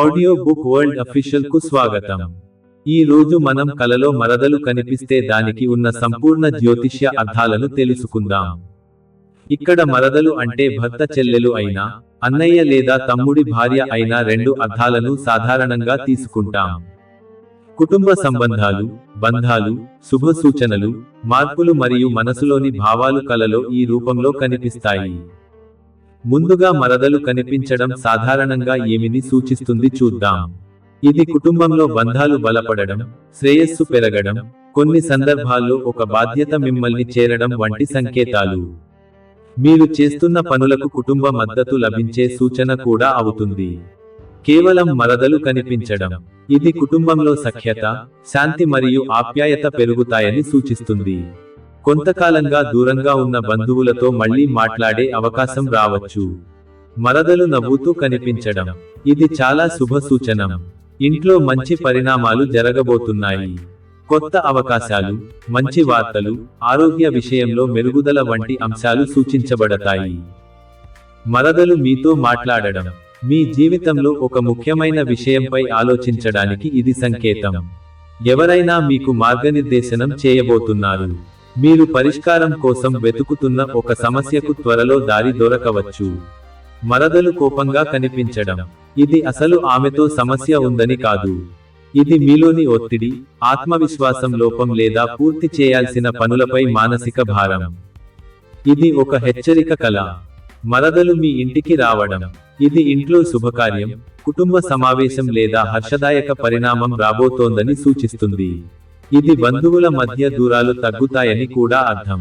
Audio book world అఫీషియల్కు స్వాగతం. ఈ రోజు మనం కలలో మరదలు కనిపిస్తే దానికి ఉన్న సంపూర్ణ జ్యోతిష్య అర్థాలను తెలుసుకుందాం. ఇక్కడ మరదలు అంటే భర్త చెల్లెలు అయినా అన్నయ్య లేదా తమ్ముడి భార్య అయినా రెండు అర్థాలను సాధారణంగా తీసుకుంటాం. కుటుంబ సంబంధాలు బంధాలు శుభ సూచనలు మార్పులు మరియు మనసులోని భావాలు కలలో ఈ రూపంలో కనిపిస్తాయి. ముందుగా మరదలు కనిపించడం సాధారణంగా ఏమిని సూచిస్తుంది చూద్దాం. ఇది కుటుంబంలో బంధాలు బలపడడం శ్రేయస్సు పెరగడం కొన్ని సందర్భాల్లో ఒక బాధ్యత మిమ్మల్ని చేరడం వంటి సంకేతాలు. మీరు చేస్తున్న పనులకు కుటుంబ మద్దతు లభించే సూచన కూడా అవుతుంది. కేవలం మరదలు కనిపించడం ఇది కుటుంబంలో సఖ్యత శాంతి మరియు ఆప్యాయత పెరుగుతాయని సూచిస్తుంది. కొంతకాలంగా దూరంగా ఉన్న బంధువులతో మళ్ళీ మాట్లాడే అవకాశం రావచ్చు. మరదలు నవ్వుతూ కనిపించడం. ఇది చాలా శుభ సూచనం. ఇంట్లో మంచి పరిణామాలు జరగబోతున్నాయి. కొత్త అవకాశాలు మంచి వార్తలు ఆరోగ్య విషయంలో మెరుగుదల వంటి అంశాలు సూచించబడతాయి. మరదలు మీతో మాట్లాడడం. మీ జీవితంలో ఒక ముఖ్యమైన విషయంపై ఆలోచించడానికి ఇది సంకేతం. ఎవరైనా మీకు మార్గనిర్దేశనం చేయబోతున్నారు. మీరు పరిష్కారం కోసం వెతుకుతున్న ఒక సమస్యకు త్వరలో దారి దొరకవచ్చు. మరదలు కోపంగా కనిపించడం. ఇది అసలు ఆమెతో సమస్య ఉందని కాదు. ఇది మీలోని ఒత్తిడి ఆత్మవిశ్వాసం లోపం లేదా పూర్తి చేయాల్సిన పనులపై మానసిక భారం. ఇది ఒక హెచ్చరిక కళ మరదలు మీ ఇంటికి రావడం. ఇది ఇంట్లో శుభకార్యం కుటుంబ సమావేశం లేదా హర్షదాయక పరిణామం రాబోతోందని సూచిస్తుంది. ఇది బంధువుల మధ్య దూరాలు తగ్గుతాయని కూడా అర్థం.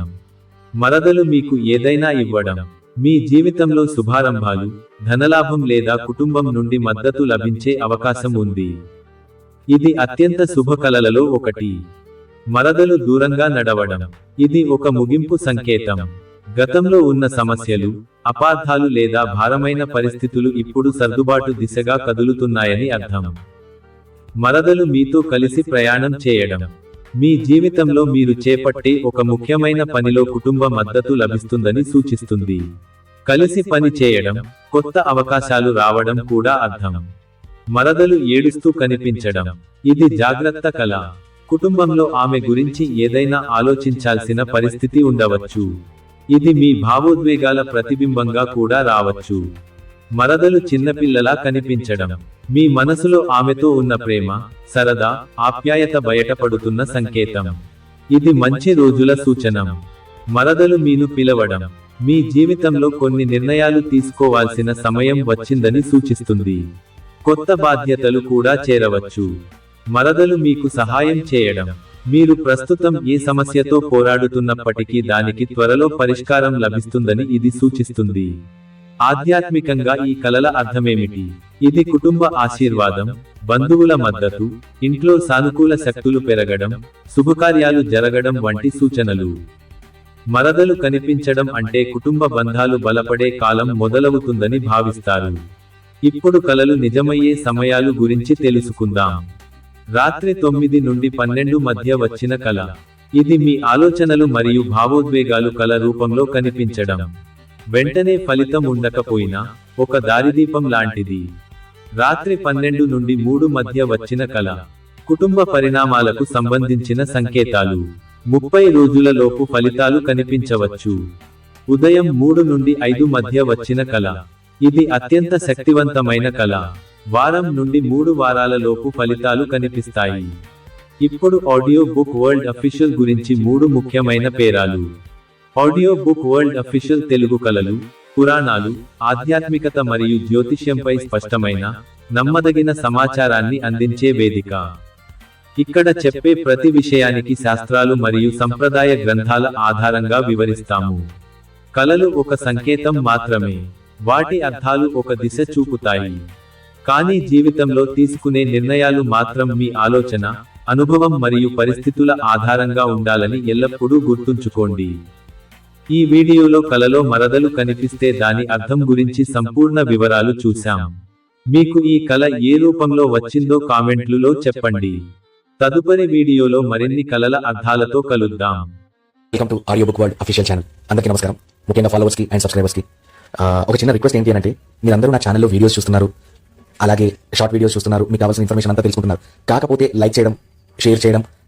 మరదలు మీకు ఏదైనా ఇవ్వడం మీ జీవితంలో శుభారంభాలు ధనలాభం లేదా కుటుంబం నుండి మద్దతు లభించే అవకాశం ఉంది. ఇది అత్యంత శుభకలలలో ఒకటి. మరదలు దూరంగా నడవడం ఇది ఒక ముగింపు సంకేతం. గతంలో ఉన్న సమస్యలు అపార్థాలు లేదా భారమైన పరిస్థితులు ఇప్పుడు సర్దుబాటు దిశగా కదులుతున్నాయని అర్థం. మరదలు మీతో కలిసి ప్రయాణం చేయడం మీ జీవితంలో మీరు చేపట్టే ఒక ముఖ్యమైన పనిలో కుటుంబ మద్దతు లభిస్తుందని సూచిస్తుంది. కలిసి పని చేయడం కొత్త అవకాశాలు రావడం కూడా అర్థం. మరదలు ఏడుస్తూ కనిపించడం ఇది జాగ్రత్త కళ. కుటుంబంలో ఆమె గురించి ఏదైనా ఆలోచించాల్సిన పరిస్థితి ఉండవచ్చు. ఇది మీ భావోద్వేగాల ప్రతిబింబంగా కూడా రావచ్చు. మరదలు చిన్నపిల్లలా కనిపించడం. మీ మనసులో ఆమెతో ఉన్న ప్రేమ సరదా ఆప్యాయత బయటపడుతున్న సంకేతం. ఇది మంచి రోజుల సూచనం. మరదలు మీను పిలవడం. మీ జీవితంలో కొన్ని నిర్ణయాలు తీసుకోవాల్సిన సమయం వచ్చిందని సూచిస్తుంది. కొత్త బాధ్యతలు కూడా చేరవచ్చు. మరదలు మీకు సహాయం చేయడం. మీరు ప్రస్తుతం ఏ సమస్యతో పోరాడుతున్నప్పటికీ దానికి త్వరలో పరిష్కారం లభిస్తుందని ఇది సూచిస్తుంది. ఆధ్యాత్మికంగా ఈ కలల అర్థమేమిటి? ఇది కుటుంబ ఆశీర్వాదం బంధువుల మద్దతు ఇంట్లో సానుకూల శక్తులు పెరగడం శుభకార్యాలు జరగడం వంటి సూచనలు. మరదలు కనిపించడం అంటే కుటుంబ బంధాలు బలపడే కాలం మొదలవుతుందని భావిస్తారు. ఇప్పుడు కలలు నిజమయ్యే సమయాలు గురించి తెలుసుకుందాం. రాత్రి తొమ్మిది నుండి పన్నెండు మధ్య వచ్చిన కళ ఇది మీ ఆలోచనలు మరియు భావోద్వేగాలు కల రూపంలో కనిపించడం. వెంటనే ఫలితం ఉండకపోయినా ఒక దారిదీపం లాంటిది. రాత్రి పన్నెండు నుండి మూడు మధ్య వచ్చిన కల కుటుంబ పరిణామాలకు సంబంధించిన సంకేతాలు. ముప్పై రోజుల లోపు ఫలితాలు కనిపించవచ్చు. ఉదయం మూడు నుండి ఐదు మధ్య వచ్చిన కల ఇది అత్యంత శక్తివంతమైన కళ. వారం నుండి మూడు వారాల లోపు ఫలితాలు కనిపిస్తాయి. ఇప్పుడు ఆడియో బుక్ వరల్డ్ అఫీషియల్ గురించి మూడు ముఖ్యమైన పేరాలు. Audio book world official Telugu కళలు పురాణాలు ఆధ్యాత్మికత మరియు జ్యోతిష్యంపై స్పష్టమైన నమ్మదగిన సమాచారాన్ని అందించే వేదిక. ఇక్కడ చెప్పే ప్రతి విషయానికి శాస్త్రాలు మరియు సంప్రదాయ గ్రంథాల ఆధారంగా వివరిస్తాము. కళలు ఒక సంకేతం మాత్రమే. వాటి అర్థాలు ఒక దిశ చూపుతాయి. కానీ జీవితంలో తీసుకునే నిర్ణయాలు మాత్రం మీ ఆలోచన అనుభవం మరియు పరిస్థితుల ఆధారంగా ఉండాలని ఎల్లప్పుడూ గుర్తుంచుకోండి. ఈ వీడియోలో కలలో మరదలు కనిపిస్తే దాని అర్థం గురించి సంపూర్ణ వివరాలు చూశాం. మీకు ఈ కళ ఏ రూపంలో వచ్చిందో కామెంట్లులో చెప్పండి. తదుపరి వీడియోలో మరిన్ని కలల అర్థాలతో కలుద్దాం. Welcome to audio book world official channel అందరికీ నమస్కారం. ముఖ్యంగా ఫాలోవర్స్కి అండ్ సబ్స్క్రైబర్స్కి ఒక చిన్న రిక్వెస్ట్ ఏంటి అంటే మీరందరూ నా ఛానల్లో వీడియోస్ చూస్తున్నారు. అలాగే షార్ట్ వీడియోస్ చూస్తున్నారు. మీకు కావాల్సిన ఇన్ఫర్మేషన్ అంతా తెలుసుకుంటున్నారు. కాకపోతే లైక్ చేయడం షేర్ చేయడం